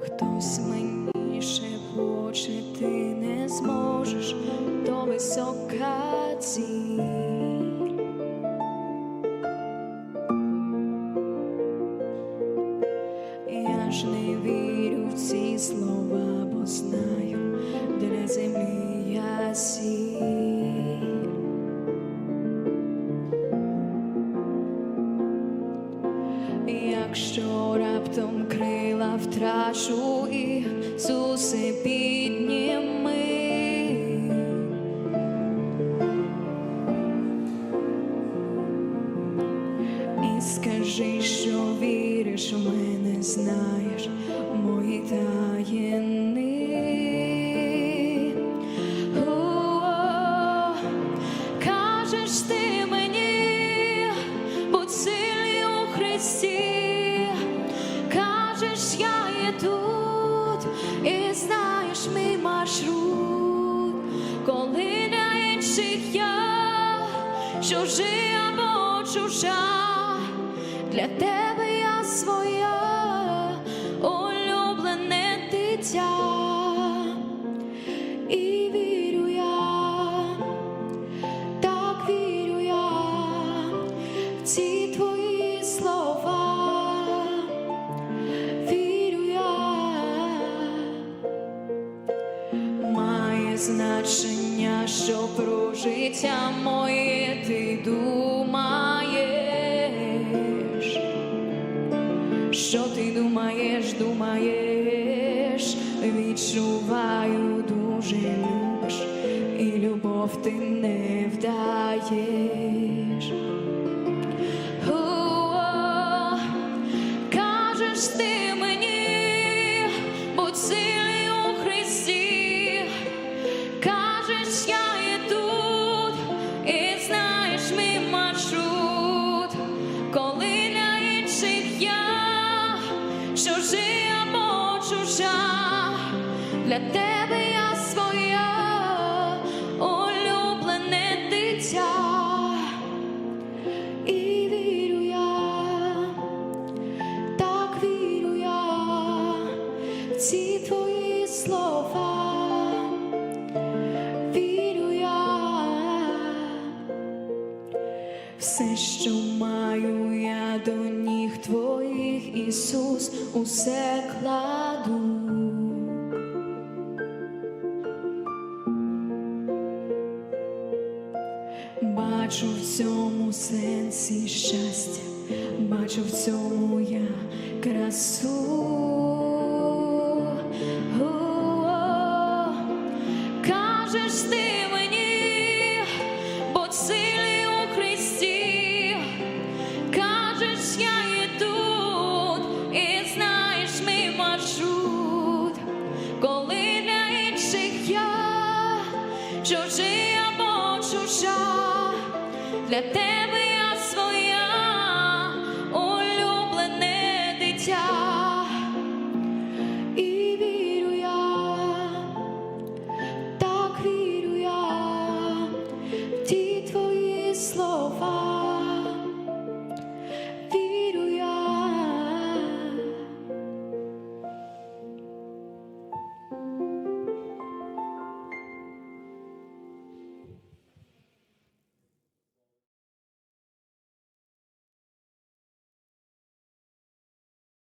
хтось мені шепоче, ти не зможеш до висока ціль. Я ж не вірю в ці слова, бо знаю. Якщо раптом крила втрачу, Ісусе, підніми. І скажи, що віриш в мене, знаєш мої таємни. Я є тут, і знаєш мій маршрут, коли на інших я чужий або чужа, для тебе я своя, улюблене дитя, значення, що про життя моє ти думаєш, що ти думаєш, думаєш, відчуваю, дуже любиш, і любов ти не вдаєш. О, кажеш ти для тебе я своя, улюблене дитя. І вірю я, так вірю я в ці твої слова, вірю я, все, що маю я до ніг твоїх, Ісус, усе кладу. Бачу в цьому сенсі щастя, бачу в цьому я красу. О, Кажеш ти для тебе